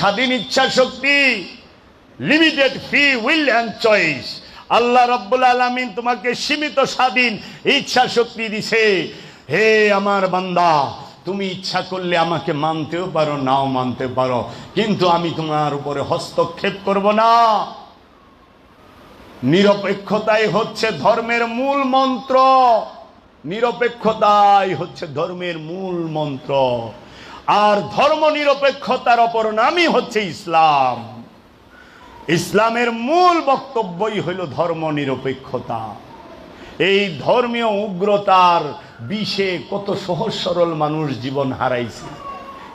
স্বাধীন ইচ্ছা শক্তি limited free will and choice Allah রব্বুল আলমিন তোমাকে সীমিত স্বাধীন ইচ্ছা শক্তি দিছে। হে আমার বান্দা, তুমি ইচ্ছা করলে আমাকে মানতেও পারো, নাও মানতে পারো, কিন্তু আমি তোমার উপরে হস্তক্ষেপ করব না। নিরপেক্ষতাই হচ্ছে ধর্মের মূল মন্ত্র। নিরপেক্ষতাই হচ্ছে ধর্মের মূল মন্ত্র। আর ধর্ম নিরপেক্ষতার অপর নামই হচ্ছে ইসলাম। ইসলামের মূল বক্তব্যই হইল ধর্ম নিরপেক্ষতা এই ধর্মীয় উগ্রতার বিষে কত সহজ সরল মানুষ জীবন হারাইছে।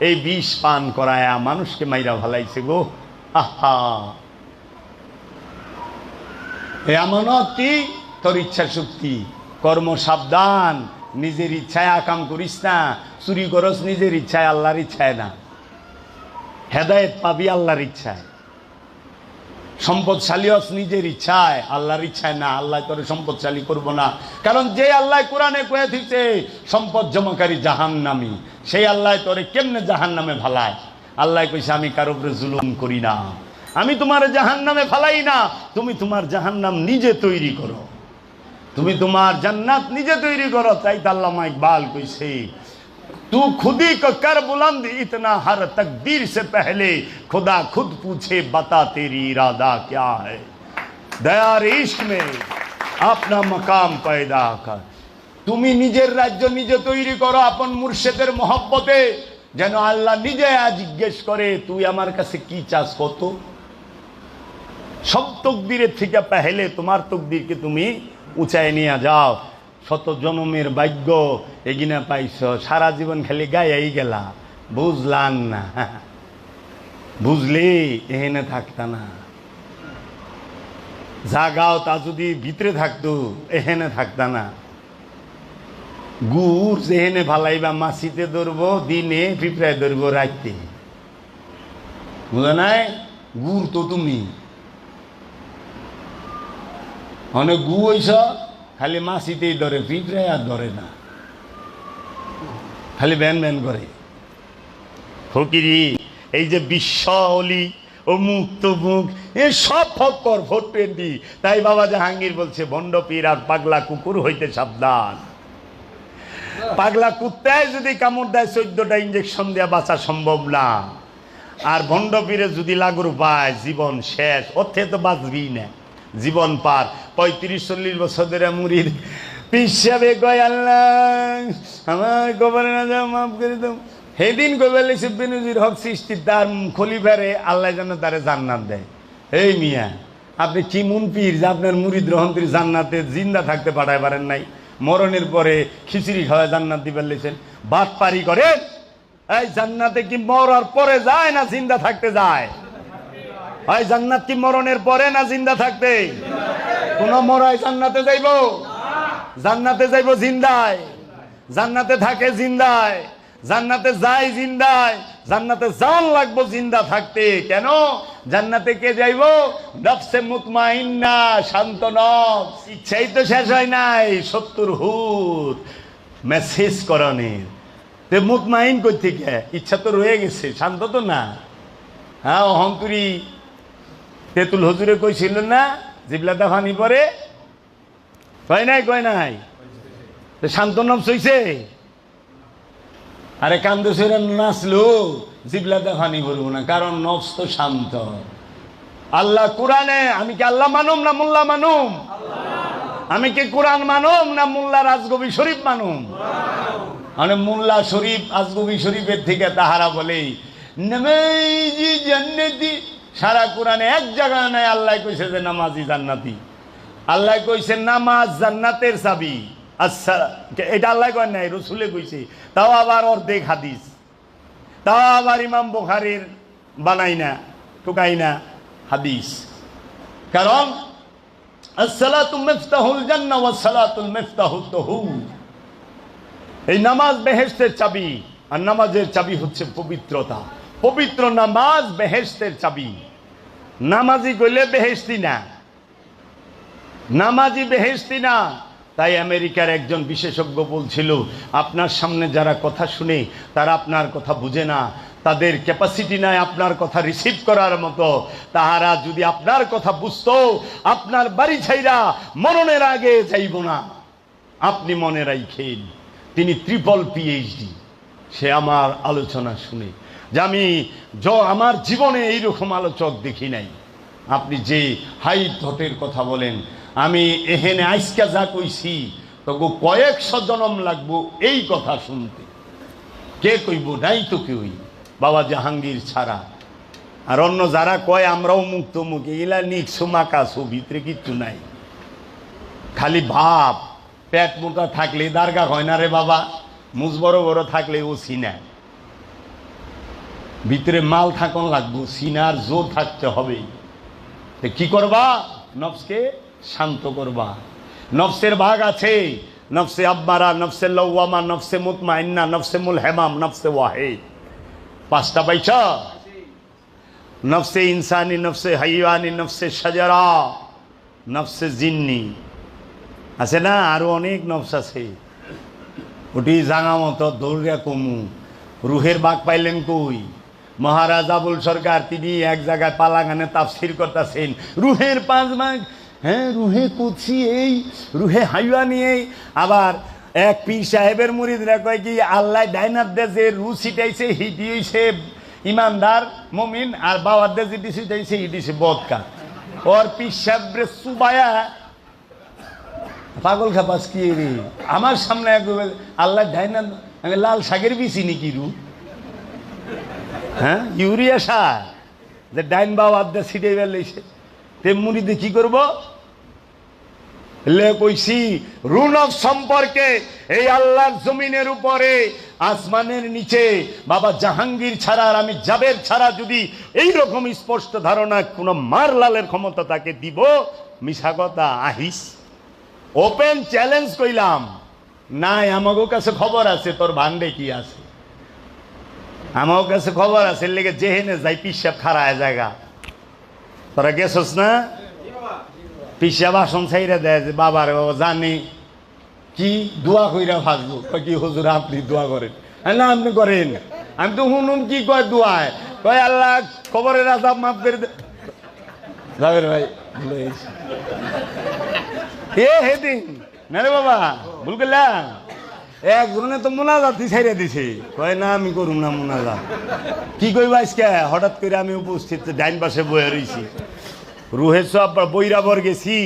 এই বিষ পান করায়া মানুষকে মাইরা ভালাইছে গো। আহা! এ আমানত কি তোর ইচ্ছা শক্তি কর্ম সাবধান। নিজের ইচ্ছায় আকাম করিস না। চুরি করস নিজের ইচ্ছায়, আল্লাহর ইচ্ছায় না। হেদায়েত পাবি আল্লাহর ইচ্ছায়। সম্পদশালী হস নিজের ইচ্ছায়, আল্লাহর ইচ্ছায় না। আল্লাহ তোরে সম্পদশালী করব না। কারণ যে আল্লাহ কোরআনে কয়ে দিচ্ছে সম্পদ জমাকারী জাহান নামি সেই আল্লাহ তোরে কেমনে জাহান নামে ভালায় আল্লাহ কইছে, আমি কারও উপরে জুলুম করি না। আমি তোমার জাহান নামে ফালাই না। তুমি তোমার জাহান নাম নিজে তৈরি করো। তুমি তোমার জান্নাত নিজে তৈরি করো তাই তো আল্লামা ইকবাল কইছে तू खुदी को कर बुलंद इतना हर तकदीर से पहले खुदा खुद पूछे बता तेरी इरादा क्या है दयार इश्क में अपना मकाम पैदा कर তুমি নিজের রাজ্য নিজে তৈরি করো আপন মুর্শেদের মহব্বতে যেন আল্লাহ নিজে আজ জিজ্ঞেস করে তুই আমার কাছে কি চাস কত সব তকদিরের থেকে পেহেলে তোমার তকদিরকে তুমি উঁচায় নিয়ে যাও। শত জনমের ভাগ্য এগিনা পাইছ। সারা জীবন খালি গায়াই গেলা। বুঝলান না। বুঝলি, এহেনে থাকতা না। জাগাও তা যদি ভিতরে থাকতো, এহেনে থাকতা না। গুড় যেহেনে ভালাইবা মাছিতে ধরবো, দিনে পিঁপড়ায় ধরবো, রাইতে। বুঝা নাই? গুড় তো তুমি। অনেক গু হইছ, খালি মাছিতেই ধরে পিঁপড়ায় আর ধরে না। খালি ব্যান ব্যান করে। ফকিরি, এই যে বিশ্ব অলি, ও মুক্ত মুখ, এ সব ফক্কর ভোট টোয়েন্টি তাই বাবা জাহাঙ্গীর বলছে ভণ্ড পীর আর পাগলা কুকুর হইতে সাবধান। পাগলা কুত্তায় যদি কামড় দেয়, চোদ্দটা ইঞ্জেকশন দেওয়া বাঁচা সম্ভব না। আর ভণ্ড পীরে যদি লাগুর পায় জীবন শেষ ওর থেকে তো বাঁচবি না। জীবন পার। পঁয়ত্রিশ, চল্লিশ বছর ধরে মুড়ির পিসাবে কয় আল্লাহ আমার গোবর না যাও মাফ করে দাও। সেদিন বেনজির হক সৃষ্টি তার খলিফারে আল্লাহ যেন তারে জান্নাত দেয়। এই মিয়া, আপনি কি মন পীর যে আপনার মুড়ি গ্রহণের জান্নাতে জিন্দা থাকতে পাঠায় পারেন নাই? মরণের পরে খিচুড়ি খাওয়া জান্নাত দিবার লেছেন। বাদ পারি করেন? এই জান্নাতে কি মরার পরে যায় না জিন্দা থাকতে যায়? হয় জান্নাত মরণের পরে না জিন্দা থাকতে কোন মরাই জান্নাতে যাইব? জান্নাতে যাইব জিন্দায়। জান্নাতে থাকে জিন্দায়। জান্নাতে যায় জিন্দায়। জান্নাতে জান লাগবো জিন্দা থাকতে। কেন? জান্নাতে কে যাইব? নফসে মুতমাইন্না, শান্ত নফস। ইচ্ছাই তো শেষ হয় নাই, সত্তর হুর মেসেজ করণের তে মুতমাইন থেকে? ইচ্ছা তো রয়ে গেছে, শান্ত তো না। হ্যাঁ অহংকুরি। তেতুল হজুরে কইছিল না জিবলাদা ফানি পরে? কয় নাই কয় নাই? তো শান্ত নাম সইছে? আরে কান্দু নাচলো জিবলাদা ফানি বলব না, কারণ নফস তো শান্ত। আল্লাহ কোরআনে, আমি কি আল্লাহ মানুম না মোল্লা মানুম? আমি কি কোরআন মানুম না মোল্লা রাজগবি শরীফ মানুম? মানে মোল্লা শরীফ আজগবি শরীফের থেকে তাহারা বলে নমাজি জান্নাতি সারা কোরআনে এক জায়গায় নাই, আল্লাহ কইছে যে নামাজি জান্নাতি। আল্লাহ কইছে নামাজ জান্নাতের চাবি। আচ্ছা এটা আল্লাহ কয় নাই, রসুলে কইছে। তাও আবার অর্ধেক হাদিস। তাও আবার ইমাম বুখারির বানাই না টুকাই না হাদিস। কারণ আসসালাতু মিফতাহুল জান্নাহ ওয়াস সালাতুল মিফতাহুত তাহুর এই নামাজ বেহেশতের চাবি, আর নামাজের চাবি হচ্ছে পবিত্রতা। পবিত্র নামাজ বেহেশতের চাবি। নামাজি গইলে বেহেশতি না। নামাজি বেহেশতি না। তাই আমেরিকার একজন বিশেষজ্ঞ বলছিল, আপনার সামনে যারা কথা শুনে, তারা আপনার কথা বুঝে না। তাদের ক্যাপাসিটি নাই আপনার কথা রিসিভ করার মতো। তাহারা যদি আপনার কথা বুঝতো, আপনার বাড়ি ছাইরা মরণের আগে যাইব না। আপনি মনে রাখেন তিনি ট্রিপল পিএইচডি সে আমার আলোচনা শুনে। যে আমি আমার জীবনে এইরকম আলোচক দেখি নাই। আপনি যে হাই ধটের কথা বলেন, আমি এহেনে আইসকা যা কইছি, তবু কয়েকশো জনম লাগবো এই কথা শুনতে। কে কইব? নাই তো কেউই। বাবা জাহাঙ্গীর ছাড়া। আর অন্য যারা কয়, আমরাও মুক্ত মুখ এগুলা নিকশো মাকাশো ভিতরে কিচ্ছু নাই। খালি ভাব। পেট মোটা থাকলে দারগা হয় না রে বাবা। মুজ বড় বড় থাকলে ও সিনা ভিতরে মাল থাকন লাগবো, সিনার জোর থাকতে হবে। কি করবা? নফসকে শান্ত করবা। নফসের ভাগ আছে। নফসে আব্বারা, নফসে লৌয়ামা, নফসে মুতমাইন্না, নফসে মুল হেমাম নফসে ওয়াহেদ। পাঁচটা পাইছা? নফসে ইনসানি, নফসে হাইওয়ানি, নফসে সাজারা, নফসে জিন্নি। আছে না? আরও অনেক নফস আছে। ওটি জাঙা মতো দৌড়িয়া কমু। রুহের বাঘ পাইলেন কই? মহারাজ আবুল সরকার, তিনি এক জায়গায় পালাগানে তাফসির করতেছেন। রুহের পাঁচ মাঘ হ্যাঁ রুহে কুচি এই, রুহে হাইওয়া নিয়ে আবার এক পীর সাহেবের মুরিদরা কয় কি, আল্লাহ ডাইনার দে যে রু ছিটাইছে, হিটি হইছে ইমানদার, মমিন, আর বাবার দে যেটি ছিটাইছে, হিটি সে বদকা। ওর পীর সাহেবরে সুবায়া, পাগল খাপাস কি রে? আমার সামনে একবার আল্লাহ ডাইনা আমি লাল শাকের বিচি নাকি রু? হ্যাঁ? ইউরিয়া সার। যে ডাইন বাবা আড্ডা ছিটে বেলেছে তেমনি দিয়ে কি করব? লে কইছি, রুনক সম্পর্কে এই আল্লাহর জমিনের উপরে, আসমানের নিচে, বাবা জাহাঙ্গীর ছাড়া আর আমি জাবের ছাড়া যদি এই রকম স্পষ্ট ধারণা কোনো মার লালের ক্ষমতা তাকে দিব মিশা কথা, আহিস। ওপেন চ্যালেঞ্জ কইলাম। নাই, আমাগো কাছে খবর আছে, তোর ভান্ডে কি আছে? আমার কাছে খবর আছে লেগে যেহেনে যাই পিসাব খারায় জায়গা। তোরা গেছস না? পিসা বাসন ছাইরা দেয় যে, বাবার বাবা, জানি। কি দোয়া কইরা কয় কি, হুজুর, আপনি দোয়া করেন। না, আপনি করেন। আমি তো শুনুন কি কয় দোয়ায়। কয়, আল্লাহ, খবরের আজাব মাফ করে দে যাবের ভাই এ, হেদিন। না রে বাবা, ভুল করলাম। একজনে তো মোনাজাতি ছেড়ে দিছে। কয়, না, আমি করুম না মোনাজাত। কি কইবা আজকে? হঠাৎ করে আমি উপস্থিত ডাইন পাশে বয়ে রইছি। রুহে সব বৈরাবর গেছি।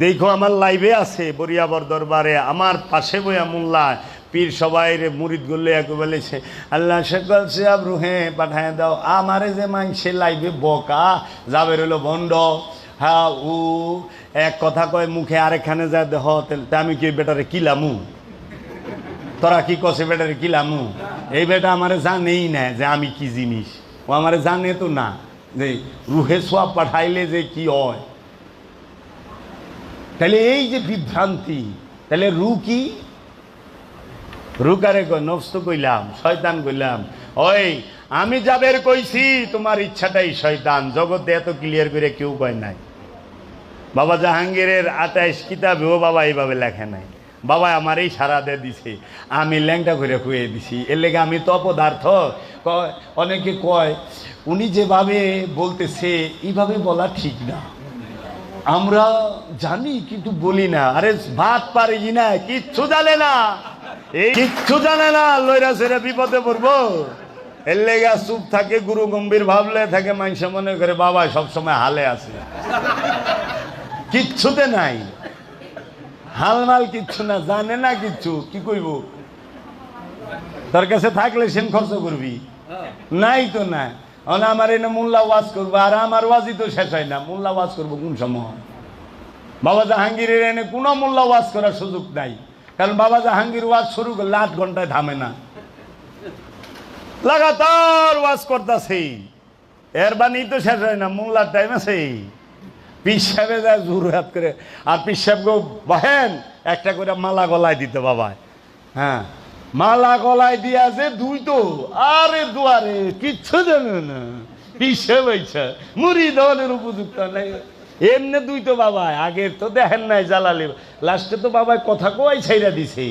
দেখো, আমার লাইভে আছে বরিয়াবর দরবারে। আমার পাশে বইয়া মোল্লা। পীর সবাই রে মুরিদ গুল্লে এক বলেছে, আল্লাহ শেখল সাহেব রুহে পাঠায় দাও। আমারে যে মাংসে লাইভে বকা, যাবে রইল বন্ড। হ্যাঁ উ, এক কথা কয়, মুখে আরেকখানে যা দেহ তাহলে আমি কি বেটারে কিলামু? তোরা কি কষে বেটারে কি লামু? এই বেটা আমারে জানেই না যে আমি কি জিনিস। ও আমারে জানে তো না যে রুহে সোয়াব পাঠাইলে যে কি হয়। তাহলে এই যে বিভ্রান্তি, তাহলে রু কি? রুকারে নফস তো কইলাম, শয়তান কইলাম। ওই, আমি যাবের কইছি, তোমার ইচ্ছাটাই শয়তান। জগতে এত ক্লিয়ার করে কেউ কয় নাই। বাবা জাহাঙ্গীরের আটাইশ কিতাবেও বাবা এইভাবে লেখে নাই। বাবা আমার এই সারা দে দিছে। আমি ল্যাংটা করে খুয়ে দিছি। এর লেগে আমি তো অপদার্থ। অনেকে কয়, উনি যেভাবে বলতেছে, এইভাবে বলা ঠিক না। আমরা জানি, কিন্তু বলি না। আরে, ভাত পারি না? কিচ্ছু জানে না। এই কিচ্ছু জানে না, লইরা সেরা বিপদে পড়ব। এর লেগা চুপ থাকে, গুরু গম্ভীর ভাবলে থাকে, মানুষ মনে করে, বাবা সবসময় হালে আছে। কিচ্ছুতে নাই। হালমাল কিচ্ছু না, জানে না কিচ্ছু, কি কইব? তোর কাছে থাকলে সেন খরচ করবি? নাই তো না অন আমার এনে মোল্লা ওয়াজ করব, আর আমার ওয়াজই তো শেষ হয় না। মোল্লা ওয়াজ করব কোন সময়? বাবা জাহাঙ্গীরের এনে কোনো মোল্লা ওয়াজ করার সুযোগ নাই। কারণ বাবা জাহাঙ্গীর ওয়াজ শুরু করলে আট ঘন্টায় থামে না। লাগাতার ওয়াজ করতেছে এর বাণী তো শেষ হয় না, মোল্লার টাইম আছে পিস সাহেবে যায় জোর হাত করে। আর পিস সাহেবকেও বহেন, একটা করে মালা গলায় দিতে বাবা। হ্যাঁ মালা গলায় দিয়া যে দুই তো, আরে দুয়ারে, কিচ্ছু জানে না। পিস হয়েছে মুড়ি দলের উপযুক্ত নাই। এমনি দুই তো বাবা আগের তো দেখেন নাই জ্বালালে লাস্টে তো বাবা কথা কই ছাইরা দিছে।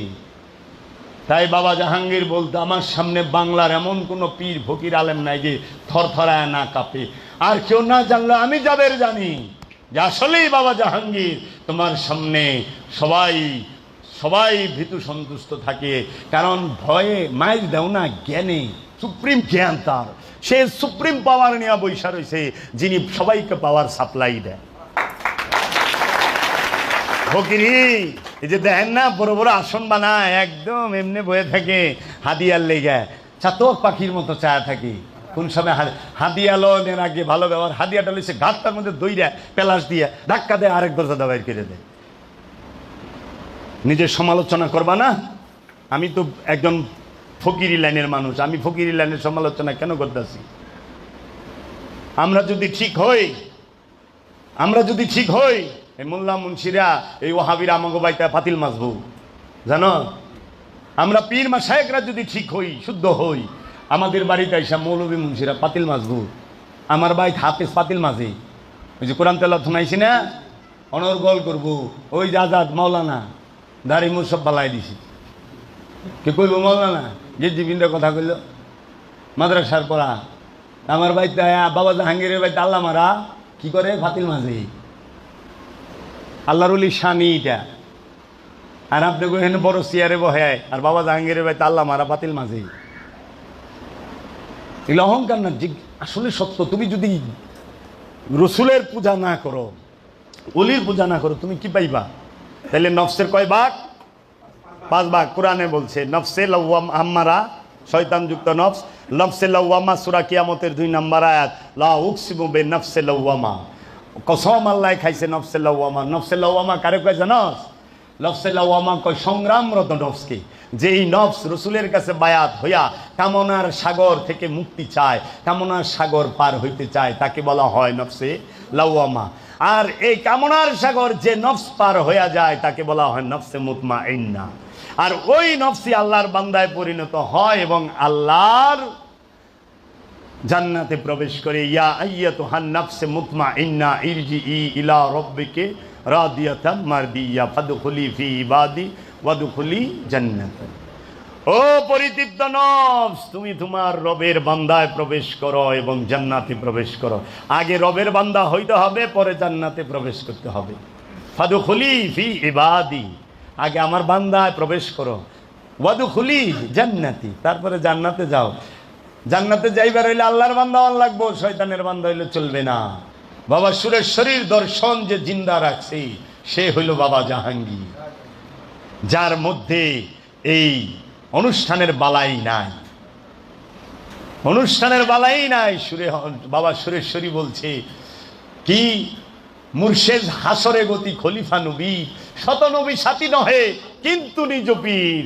তাই বাবা জাহাঙ্গীর বলতো, আমার সামনে বাংলার এমন কোনো পীর, ফকির আলেম নাই যে থরথরায় না কাঁপে। আর কেউ না জানলে আমি যাদের জানি? যে আসলেই বাবা জাহাঙ্গীর, তোমার সামনে সবাই সবাই ভীতু সন্তুষ্ট থাকে। কারণ ভয়ে মাইল দেও না জ্ঞানে, সুপ্রিম জ্ঞান তার। সে সুপ্রিম পাওয়ার নিয়ে বৈশা রয়েছে, যিনি সবাইকে পাওয়ার সাপ্লাই দেয় ফকিরি এই যে দেখেন না, বড় বড় আসন বানায়, একদম এমনি বয়ে থাকে, হাদিয়ার লেগে। চাতক পাখির মতো চায়া থাকি। কোন সময় হা- হাদিয়ালো এর আগে ভালো ব্যবহার। হাদিয়াটা লইছে ঘাটটার মধ্যে দইরা পেলাস দিয়ে ধাক্কা দেয় আরেক দরজা দাবাই করে দেয়। নিজের সমালোচনা করবা না? আমি তো একজন ফকিরি লাইনের মানুষ। আমি ফকিরি লাইনের সমালোচনা কেন করতেছি? আমরা যদি ঠিক হই, আমরা যদি ঠিক হই, এই মোল্লা মুন্সিরা, এই ওহাবিরা বাইতে পাতিল মাসবু জানো? আমরা পীর মা মাসায়করা যদি ঠিক হই, শুদ্ধ হই আমাদের বাড়িতে এসে মৌলবী মুন্সিরা পাতিল মাসবু আমার বাইত হাফেজ পাতিল মাঝে। ওই যে কোরআন তেলা থুনাইছি না? অনর্গল করব। ওই যে আজাদ মাওলানা, দাড়ি মুখ সব পালাই দিছি। কে কইব মাওলানা? যে জীবিনটা কথা কইল। মাদ্রাসার পড়া। আমার বাড়িতে বাবা জাহাঙ্গীরের বাড়িতে আল্লাহ মারা। কি করে? ফাতিল মাঝে। আল্লাহর উলি শানি এটা। আর আপনি এখানে বড় চেয়ারে বহে আর বাবা জাহাঙ্গীরের বাড়িতে আল্লাহ মারা পাতিল মাঝে। এগুলো অহংকার না? যে আসলে সত্য। তুমি যদি রসুলের পূজা না করো, অলির পূজা না করো, তুমি কি পাইবা? তাহলে নফসের কয় ভাগ? পাঁচ ভাগ। কোরআনে বলছে, নফসে লওয়াম আম্মারা শয়তানযুক্ত নফস। নফসে লওয়ামা, সুরা কিয়ামতের দুই নাম্বার আয়াত। লা উকসিমু বে নফসে লওয়ামা। কসম আল্লাহ খাইছে নফসে লওয়ামা। নফসে লওয়ামা কারে কয় জানস? কয় সংগ্রামরত নফসকে যেই নফস রসুলের কাছে বায়াত হইয়া কামনার সাগর থেকে মুক্তি চায়, কামনার সাগর পার হইতে চায়, তাকে বলা হয় নফসে লাওয়ামা। আর এই কামনার সাগর যে নফস পার হইয়া যায়, তাকে বলা হয় নফসে মুতমা ইন্না আর ওই নফসি আল্লাহর বান্দায় পরিণত হয় এবং আল্লাহর জান্নাতে প্রবেশ করে, ইয়া আইয়াতু হান নাফসে মুতমা ইন্না ইরজি ই ইলা রব্বিকে রাদিয়াতাম মারদিয়া, ফাদখুলি ফি ইবাদি, ওয়াদখুলি জান্নাত। ও পরিতৃপ্ত নফস, তুমি তোমার রবের বান্দায় প্রবেশ করো এবং জান্নাতে প্রবেশ করো। আগে রবের বান্দা হইতে হবে, পরে জান্নাতে প্রবেশ করতে হবে। ফাদখুলি ফি ইবাদি, আগে আমার বান্দায় প্রবেশ করো। ওয়াদখুলি জান্নাতি, তারপরে জান্নাতে যাও। জান্নাতে যাইবার হইলে আল্লাহর বান্দা লাগবো, শয়তানের বান্দা হইলে চলবে না। বাবা সুরেশ্বরীর দর্শন যে জিন্দা রাখছে, সে হইল বাবা জাহাঙ্গীর। যার মধ্যে এই অনুষ্ঠানের বালাই নাই। অনুষ্ঠানের বালাই নাই, সুরে বাবা সুরেশ্বরী বলছে, কি মুর্শেদ হাসরে গতি খলিফা নবী, শত নবী সাথী নহে, কিন্তু নিজ পীর।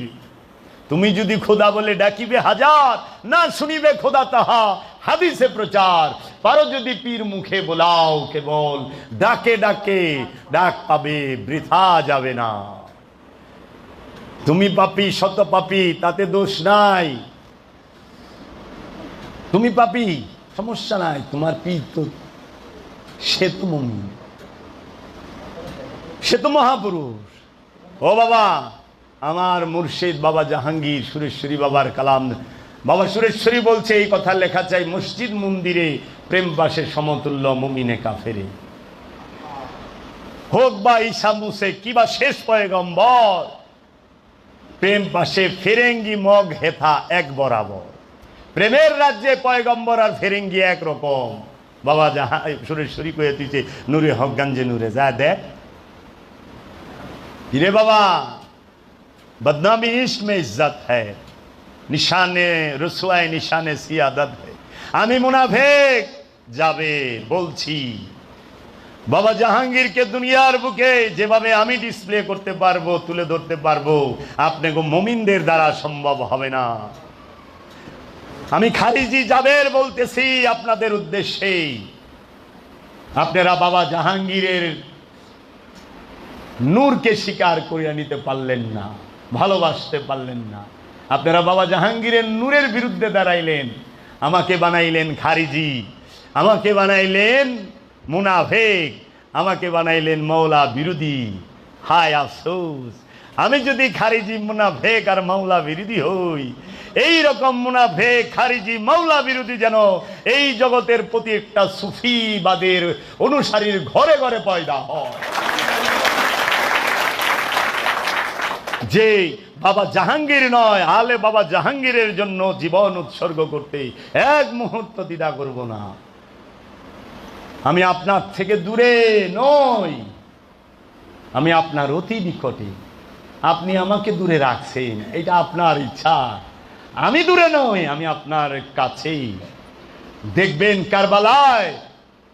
তুমি যদি খোদা বলে ডাকিবে হাজার, না শুনিবে খোদা তাহা হাদিসে প্রচার। পারো যদি পীর মুখে বোলাও কেবল, ডাকে ডাকে ডাক পাবে, বৃথা যাবে না। তুমি পাপি শত পাপি, তাতে দোষ নাই। তুমি পাপি, সমস্যা নাই, তোমার পীর তো সে তো মমি সে তো মহাপুরুষ। ও বাবা, আমার মুর্শিদ বাবা জাহাঙ্গীর, সুরেশ্বরী বাবার কালাম বাবা সুরেশ্বরী বলছে, এই কথা লেখা চাই মসজিদ মন্দিরে প্রেমবাসের সমতুল্য মুমিনে কাফেরে। হোক বা ঈশা মুসে কিবা শেষ পয়গম্বর। প্রেম পাশে ফেরেঙ্গি মগ হেথা এক বরাবর। প্রেমের রাজ্যে পয়গম্বর আর ফেরেঙ্গি একরকম বাবা যাহা সুরেশ্বরী কয়ে তুইছে নূরে হক গাঞ্জে নূরে, যা দেখ রে বাবা, বদনামি ইস্ট মে ইজ্জত হ্যায়। নিশানে রসুয়ায় নিশানে সিয়াদত আমি মুনাফেক, যাবে বলছি। বাবা জাহাঙ্গীরকে দুনিয়ার বুকে যেভাবে আমি ডিসপ্লে করতে পারব, তুলে ধরতে পারব, আপনাকে মমিনদের দ্বারা সম্ভব হবে না। আমি খারিজি জাবের বলতেছি আপনাদের উদ্দেশ্যেই আপনারা বাবা জাহাঙ্গীরের নূরকে স্বীকার করিয়া নিতে পারলেন না, ভালোবাসতে পারলেন না। আপনারা বাবা জাহাঙ্গীরের নূরের বিরুদ্ধে দাঁড়াইলেন, আমাকে বানাইলেন খারিজি, আমাকে বানাইলেন মুনাফেক, আমাকে বানাইলেন মৌলা বিরোধী। হায় আফসোস, আমি যদি খারিজি, মুনাফেক আর মাওলা বিরোধী হই এই রকম মুনাফেক, খারিজি, মাওলা বিরোধী যেন এই জগতের প্রতি একটা সুফিবাদের অনুসারীর ঘরে ঘরে পয়দা হয়। যে বাবা জাহাঙ্গীর নয়, আলে বাবা জাহাঙ্গীরের জন্য জীবন উৎসর্গ করতে এক মুহূর্ত দ্বিধা করব না। আমি আপনার থেকে দূরে নই। আমি আপনার অতি নিকটে। আপনি আমাকে দূরে রাখছেন, এটা আপনার ইচ্ছা। আমি দূরে নই, আমি আপনার কাছেই। দেখবেন কারবালায়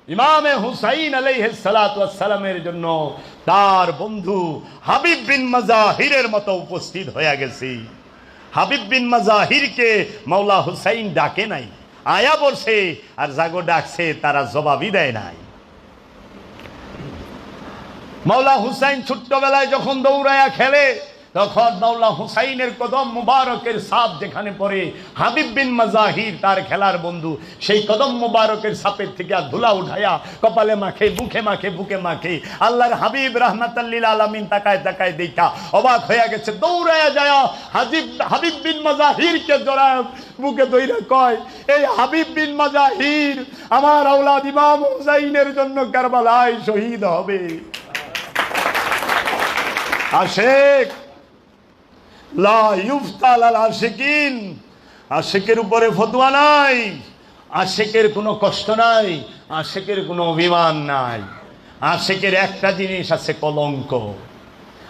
ইমামে হুসাইন আলাইহিস সালাতু ওয়াস সালামের জন্য তার বন্ধু হাবিব বিন মাজাহিরের মতো উপস্থিত হয়ে গেছি। হাবিব বিন মাজাহিরকে মাওলা হুসাইন ডাকে নাই, আয়া বলছে, আর জাগো ডাকছে, তারা জবাবই দেয় নাই। মাওলা হুসাইন ছোট্টবেলায় যখন দৌড়ায়া খেলে তখন মাওলা হুসাইনের কদম মুবারকের সাপ যেখানে পড়ে, হাবিব বিন মাজাহির তার খেলার বন্ধু, সেই কদম মুবারকের সাপের থেকে ধুলা উঠায়া কপালে মাখে, বুকে মাখে বুকে মাখে। আল্লাহর হাবিব রহমাতাল্লিল আলামিন তাকায় তাকায় দেখা, অবাক হয়ে গেছে, দৌড়ায়া যায় হাবিব হাবিব বিন মাজাহিরকে জড়ায়, বুকে দইরা কয়, এই হাবিব বিন মাজাহির, আমার আওলাদ ইমাম হুসাইনের জন্য কারবালায় শহীদ হবে। আশেক আশেকের উপরে ফতোয়া নাই। আশেকের কোনো কষ্ট নাই, আশেকের কোনো অভিমান নাই। আশেকের একটা জিনিস আছে কলঙ্ক।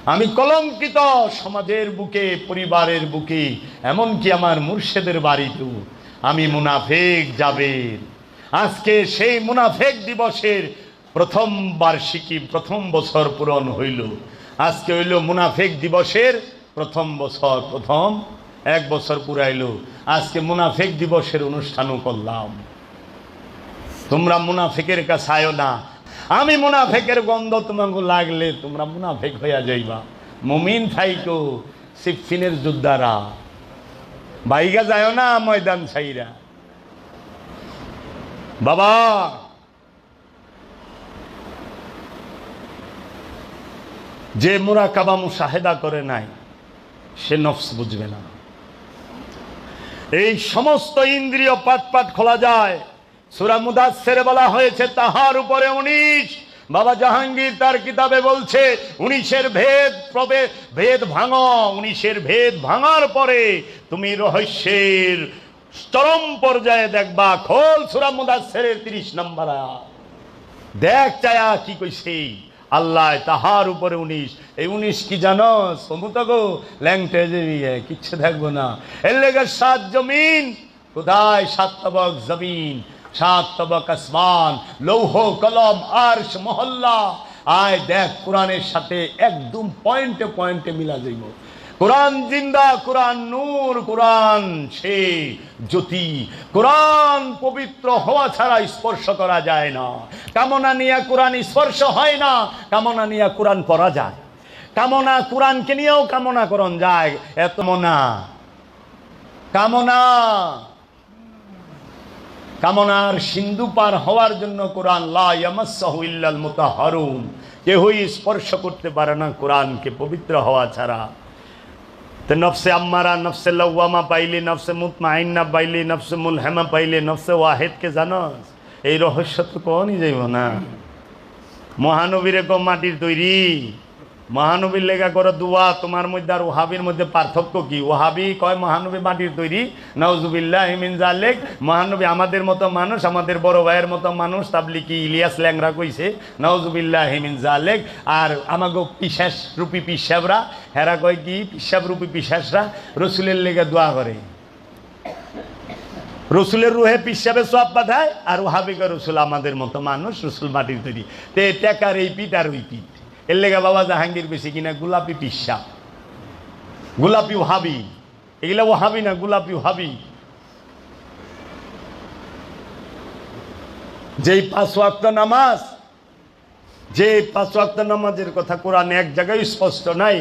আমি কলঙ্কিত সমাজের বুকে, পরিবারের বুকে, এমনকি আমার মুর্শেদের বাড়িতেও আমি মুনাফেক যাবের আজকে সেই মুনাফেক দিবসের প্রথম বার্ষিকী, প্রথম বছর পূরণ হইল। আজকে হইল মুনাফেক দিবসের প্রথম বছর, প্রথম এক বছর পুরাইল। আজকে মুনাফেক দিবসের অনুষ্ঠানও করলাম। তোমরা মুনাফেকের কাছে না। আমি মুনাফেকের গন্ধ তোমাকে লাগলে তোমরা মুনাফেক হইয়া যাইবা। মুমিন থাইকো সিফিনের যোদ্ধারা। বাইগা যায় না ময়দান ছাইরা। বাবা! যে মুরাকাবা মুশাহেদা করে নাই সে নফস বুঝবে না। এই সমস্ত ইন্দ্রিয় পাট পাট খোলা যায়। সুরা মুদাসের বলা হয়েছে, তাহার উপরে উনিশ। বাবা জাহাঙ্গীর তার কিতাবে বলছে, উনিশের ভেদ প্রবে, ভেদ ভাঙ, উনিশের ভেদ ভাঙার পরে তুমি রহস্যের চরম পর্যায়ে দেখবা। খোল সুরা মুদাসের তিরিশ নম্বর। দেখ চায়া কি কইছে। আল্লাহ তাহার উপরে উনিশ। এই উনিশ কি জানো? সমুতা গো, ল্যাংটে কিচ্ছু দেখব না। এর লেগে সাত জমিন কোথায় সাত তবক জমিন, সাত তবক আসমান, লৌহ, কলম, আর্শ, মহল্লা। আয় দেখ, কোরআনের সাথে একদম পয়েন্টে পয়েন্টে মিলা যাইব। কোরআন জিন্দা, কোরআন নূর, কোরআন সে জ্যোতি। কোরআন পবিত্র হওয়া ছাড়া স্পর্শ করা যায় না। কামনা নিয়ে কোরআন স্পর্শ হয় না, কামনা নিয়ে কোরআন পড়া যায়। কামনা কোরআনকে নিয়েও কামনা করণ যায়। এত মনা। কামনা। কামনার সিন্ধু পার হওয়ার জন্য কোরআন লা ইয়ামাসসাহু ইল্লাল মুতাহহারুন কেহই স্পর্শ করতে পারে না কোরআনকে পবিত্র হওয়া ছাড়া। তো নফসে আম্মারা, নফসে লওয়ামা পাইলি, নফসে মুতমাইন্না পাইলি, নফসে মুলহেমা পাইলি, নফসে ওয়াহেদকে জানস। এই রহস্য তো কনই যাইব না। মহানবীরে গো মাটির তৈরি। মহানবীর লেগা করো দুয়া, তোমার মধ্যে আর ওহাবির মধ্যে পার্থক্য কি? ওহাবি কয়, মহানবী মাটির তৈরি। নওজুবিল্লাহ হিমিন জালেক মহানবী আমাদের মতো মানুষ, আমাদের বড় ভাইয়ের মতো মানুষ তাবলিকি ইলিয়াস ল্যাংরা কইছে নওজুবিল্লাহ হিমিন জালেক আর আমাগো পিসাস রূপী পিসাবরা হেরা কয় কি? পিসাব রূপী পিসাসরা রসুলের লেগে দোয়া করে। রসুলের রুহে পিসাবে সব বাধায়, আর ওহাবিকা রসুল আমাদের মতো মানুষ, রসুল মাটির তৈরি। তে টেকার এই পিঠ আর ওই পিঠ। এর লেগে বাবা জাহাঙ্গীর বেশি কিনা? গোলাপি পিসা। গোলাপি হাবি এগুলা ও হাবি না গোলাপি হাবি যেই পাঁচ ওয়াক্ত নামাজ যে পাঁচ ওয়াক্ত নামাজের কথা কোরআনে এক জায়গায় স্পষ্ট নাই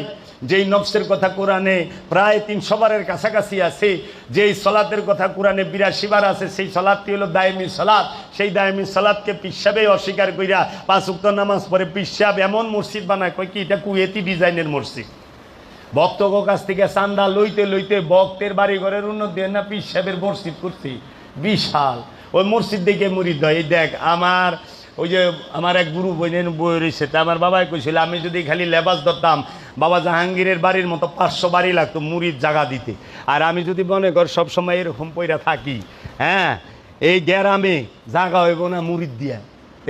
যেই নফসের কথা কোরআনে প্রায় তিনশো বারের কাছাকাছি আছে, যেই সলাতের কথা কোরআনে বিরাশি বার আছে, সেই সলাদটি হলো দায়মি সলাদ। সেই দায়মি সলাদকে পিসাবে অস্বীকার কইরা পাঁচ উক্ত নামাজ পরে পিসাব এমন মসজিদ বানায়, কয় কি এটা কুয়েতি ডিজাইনের মসজিদ। ভক্তগো কাছ থেকে চান্দা লইতে লইতে ভক্তের বাড়ি ঘরের উন্নতি হয় না পীর সাহেবের মসজিদ করছি। বিশাল। ওই মসজিদ দেখে মুড়ি দেয় দেখ, আমার ওই যে আমার এক গুরু বইনের বই রয়েছে, তা আমার বাবাই কইছিল, আমি যদি খালি লেবাস ধরতাম, বাবা জাহাঙ্গীরের বাড়ির মতো পাঁচশো বাড়ি লাগতো মুড়ির জায়গা দিতে। আর আমি যদি মনে কর সবসময় এরকম পইরা থাকি হ্যাঁ এই গ্যারামে জাগা হইব না মুড়িদ দিয়া।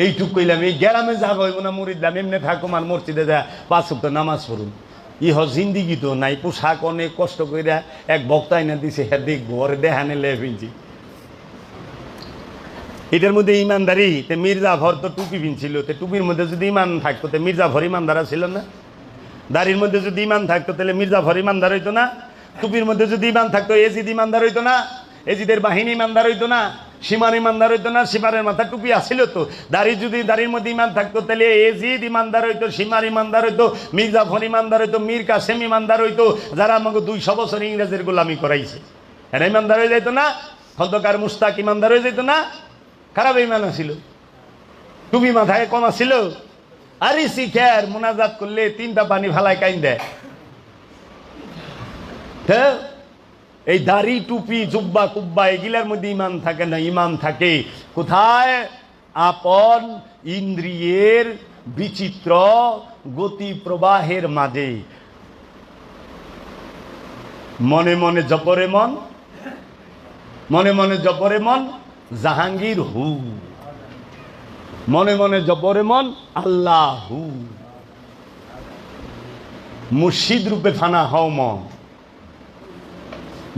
এইটুক কইলাম, এই গ্যারামে জাগা হইব না মুড়ির দিলাম এমনি থাকুম আর মসজিদে যা পাঁচ সপ্তাহ নামাজ পড়ুন। ইহ, জিন্দিগি তো নাই, পোশাক অনেক কষ্ট কইরা এক বক্তাই না দিছে হ্যাঁ দেখব, ওরে দেহানে লে ফিনছি এটার মধ্যে ইমানদারি, তে মির্জাফর তো টুপি পিনছিল, তে টুপির মধ্যে যদি ইমান থাকতো, তে মির্জাফর ইমানদারা ছিল না? দাড়ির মধ্যে যদি ইমান থাকতো, তাহলে মির্জাফর ইমানদার হইতো না? টুপির মধ্যে যদি ইমান থাকতো, এজিদ ইমানদার হইতো না? এজিদের বাহিনী ইমানদার হইতো না? সীমার ইমানদার হইতো না? সীমারের মাথা টুপি আসিল তো? দাড়ি যদি দাড়ির মধ্যে ইমান থাকতো, তাহলে এজিদ ইমানদার হইতো, সীমার ইমানদার হইতো মির্জাফর ইমানদার হইতো, মীর কাসেম ইমানদার হইতো, যারা আমাকে দুইশো বছর ইংরেজের গোলামি করাইছে। এরা ইমানদার হয়ে যাইতো না? খন্দকার মুস্তাক ইমানদার হয়ে যেত না? খারাপ ইমান ছিল। টুপি মাথায় কমা ছিল আরে শিখের মোনাজাত করলে তিনটা পানি ফালায় কাইন দেয়? এই দাড়ি, টুপি, জুব্বা, কুব্বা, এগুলার মধ্যে ইমান থাকে না ইমান থাকে। কোথায়? আপন ইন্দ্রিয়ের বিচিত্র গতি প্রবাহের মাঝে। মনে মনে জপরে মন, মনে মনে জপরে মন জাহাঙ্গীর হু। মনে মনে জবরে মন, আল্লাহ হু। মুর্শিদ রূপে ফানা হও মন।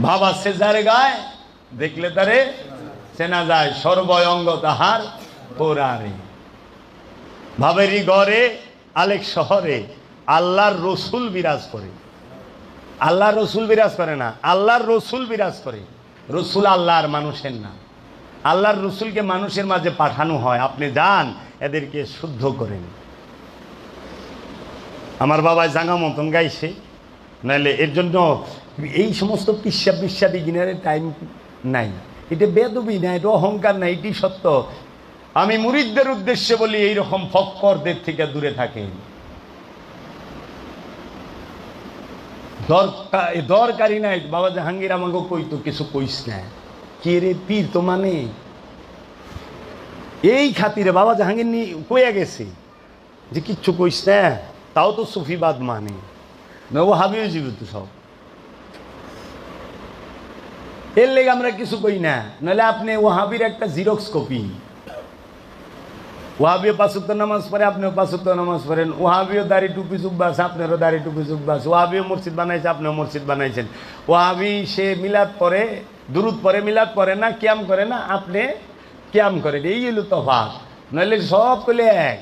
ভাবা সেজারে গায়, দেখলে তারে চেনা যায়, সর্বয়ঙ্গ তাহার পোরারে ভাবেরই গড়ে, আলেক শহরে, আল্লাহর রসুল বিরাজ করে। আল্লাহর রসুল বিরাজ করে না, আল্লাহর রসুল বিরাজ করে। রসুল আল্লাহর মানুষের না আল্লাহর রসুলকে মানুষের মাঝে পাঠানো হয়। আপনি যান, এদেরকে শুদ্ধ করেন। আমার বাবা জাঙ্গা মতন গাইছে। নাহলে এর জন্য এই সমস্ত পিসাব বিশ্বাবি গিনারের টাইম নাই। এটা বেদবি না এটা অহংকার নাই, এটি সত্য। আমি মুরিদদের উদ্দেশ্যে বলি, এইরকম ফক্করদের থেকে দূরে থাকেন। দরকারি নাই। বাবা জাহাঙ্গীর আমাকে কইতো, কিছু কইস না। কে রে পীর তো মানে? এই খাতিরে বাবা জাহাঙ্গীর নি কইয়া গেছে যে কিচ্ছু কইস না, তাও তো সুফিবাদ মানে। ও হাবিও জীবিত সব। এর লেগে আমরা কিছু কই না, নাহলে আপনি ও হাবির একটা জিরক্স কপি ওহাবিও পাঁচক্ত নামাজ পড়ে, আপনিও পাঁচক্ত নামাজ পড়েন। ওহাবিও দাড়ি টুপি চুব্বা আছে আপনারও দাড়ি টুপি চুব্বা আছে ওহাবিও মসজিদ বানাইছে, আপনিও মসজিদ বানাইছেন। ওহাবি সে মিলাদ পরে দুরুদ পরে মিলাদ পরে না, ক্যাম করে না, আপনি ক্যাম করেন এই হলো তফাৎ। নাহলে সব কলে এক।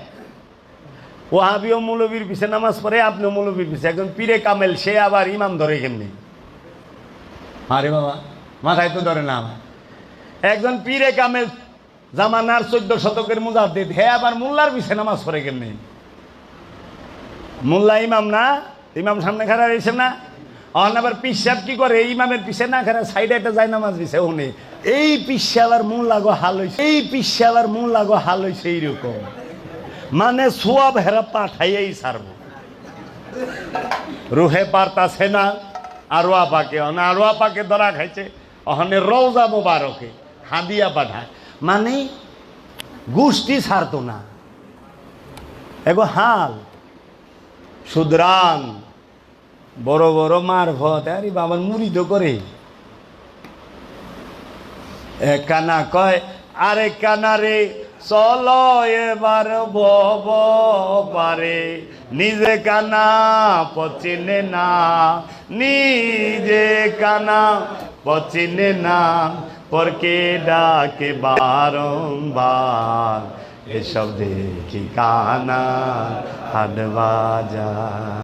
ওহাবিও মৌলবীর পিছে নামাজ পড়ে, আপনিও মৌলবীর পিছে। একজন পীরে কামেল, সে আবার ইমাম ধরে কেমনি? আরে বাবা, মাথায় তো ধরে না আমার। একজন পীরে কামেল জামানার চোদ্দ শতকের মুজাদ্দিদ, হে আবার মোল্লার পিছে নামাজ পড়ে কেমনি? মোল্লা ইমাম না? ইমাম সামনে খাড়া রয়েছে না? অন আবার পিসাব কি করে? ইমামের পিছে না খাড়া, সাইডে একটা যায় নামাজ দিছে ওনে এই পিসে আবার মোল্লা গো হাল হয়েছে এই পিসে আবার মোল্লা গো হাল হয়েছে এইরকম। মানে সোয়াব হেরা পাঠাইয়াই সারব রুহে পারতাছে না, আরোয়া পাকে অন আরোয়া পাকে ধরা খাইছে, অহনে রৌজা মোবারকে, হাদিয়া পাঠায়। মানে গোষ্ঠী ছাড়তো না। এগো হাল সুদ্রান বড় বড় মারফত, আরে বাবার মুড়ি তো করে। এক কানা কয়, আরে কানা রে, চলো এবার বব পারে। নিজে কানা পচিনে না, নিজে কানা পচিনে না। পরকে ডাকে বারংবার? এসব দেখি কানা হাট বাজার